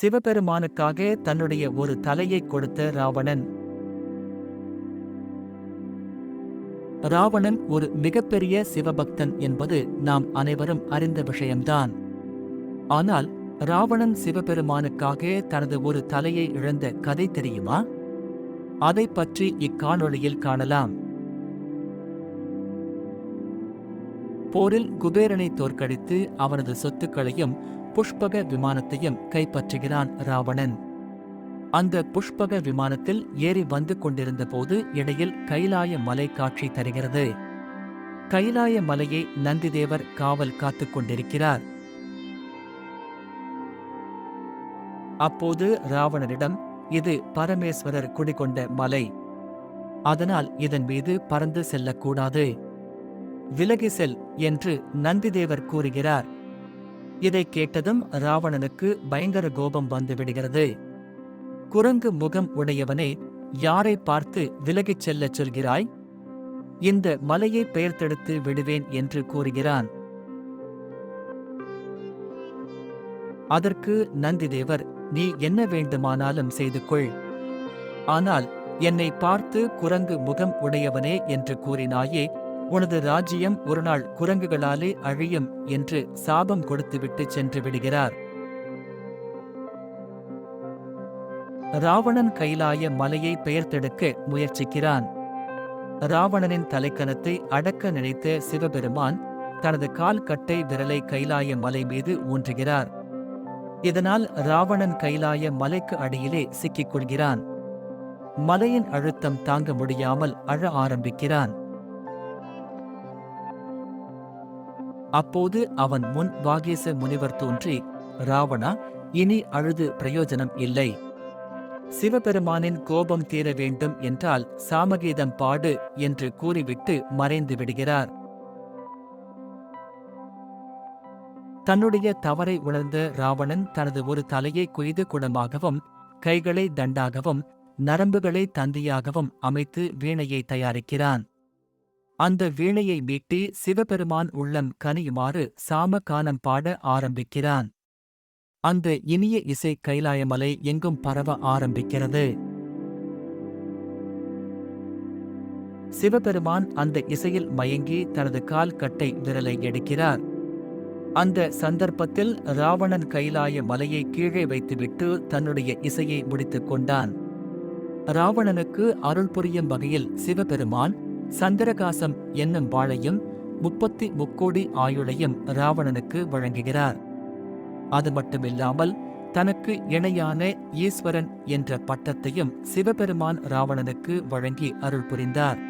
சிவபெருமானுக்காக தன்னுடைய ஒரு தலையை கொடுத்த ராவணன். ராவணன் ஒரு மிகப்பெரிய சிவபக்தன் என்பது நாம் அனைவரும் அறிந்த விஷயம்தான். ஆனால் ராவணன் சிவபெருமானுக்காக தனது ஒரு தலையை இழந்த கதை தெரியுமா? அதை பற்றி இக்காணொளியில் காணலாம். போரில் குபேரனை தோற்கடித்து அவனது சொத்துக்களையும் புஷ்பக விமானத்தையும் கைப்பற்றுகிறான் ராவணன். அந்த புஷ்பக விமானத்தில் ஏறி வந்து கொண்டிருந்த போது இடையில் கைலாய மலை காட்சி தருகிறது. கைலாய மலையை நந்திதேவர் காவல் காத்துக் கொண்டிருக்கிறார். அப்போது ராவணனிடம் இது பரமேஸ்வரர் குடிகொண்ட மலை. அதனால் இதன் மீது பறந்து செல்லக்கூடாது. விலகி செல் என்று நந்திதேவர் கூறுகிறார். இதை கேட்டதும் ராவணனுக்கு பயங்கர கோபம் வந்து விடுகிறது. குரங்கு முகம் உடையவனே யாரை பார்த்து விலகிச் செல்லச் சொல்கிறாய்? இந்த மலையை பெயர்த்தெடுத்து விடுவேன் என்று கூறுகிறான். அதற்கு நந்திதேவர் நீ என்ன வேண்டுமானாலும் செய்து கொள். ஆனால் என்னை பார்த்து குரங்கு முகம் உடையவனே என்று கூறினாயே உனது ராஜ்யம் ஒருநாள் குரங்குகளாலே அழியும் என்று சாபம் கொடுத்துவிட்டு சென்று விடுகிறார். ராவணன் கைலாய மலையை பெயர்த்தெடுக்க முயற்சிக்கிறான். ராவணனின் தலைக்கணத்தை அடக்க நினைத்த சிவபெருமான் தனது கால் கட்டை விரலை கைலாய மலை மீது ஊன்றுகிறார். இதனால் ராவணன் கைலாய மலைக்கு அடியிலே சிக்கிக் கொள்கிறான். மலையின் அழுத்தம் தாங்க முடியாமல் அழ ஆரம்பிக்கிறான். அப்போது அவன் முன் வாகேச முனிவர் தோன்றி ராவணா இனி அழுது பிரயோஜனம் இல்லை. சிவபெருமானின் கோபம் தீர வேண்டும் என்றால் சாமகீதம் பாடு என்று கூறிவிட்டு மறைந்து விடுகிறார். தன்னுடைய தவறை உணர்ந்த ராவணன் தனது ஒரு தலையை குய்து குடமாகவும் கைகளை தண்டாகவும் நரம்புகளை தந்தியாகவும் அமைத்து வீணையை தயாரிக்கிறான். அந்த வீணையை மீட்டி சிவபெருமான் உள்ளம் கனியுமாறு சாமகானம் பாட ஆரம்பிக்கிறான். அந்த இனிய இசை கைலாயமலை எங்கும் பரவ ஆரம்பிக்கிறது. சிவபெருமான் அந்த இசையில் மயங்கி தனது கால் கட்டை விரலை எடுக்கிறார். அந்த சந்தர்ப்பத்தில் ராவணன் கைலாய மலையை கீழே வைத்துவிட்டு தன்னுடைய இசையை முடித்துக் கொண்டான். ராவணனுக்கு அருள் புரியும் வகையில் சிவபெருமான் சந்திரகாசம் என்னும் வாழையும் முப்பத்தி முக்கோடி ஆயுளையும் ராவணனுக்கு வழங்குகிறார். அது மட்டுமில்லாமல் தனக்கு இணையான ஈஸ்வரன் என்ற பட்டத்தையும் சிவபெருமான் ராவணனுக்கு வழங்கி அருள் புரிந்தார்.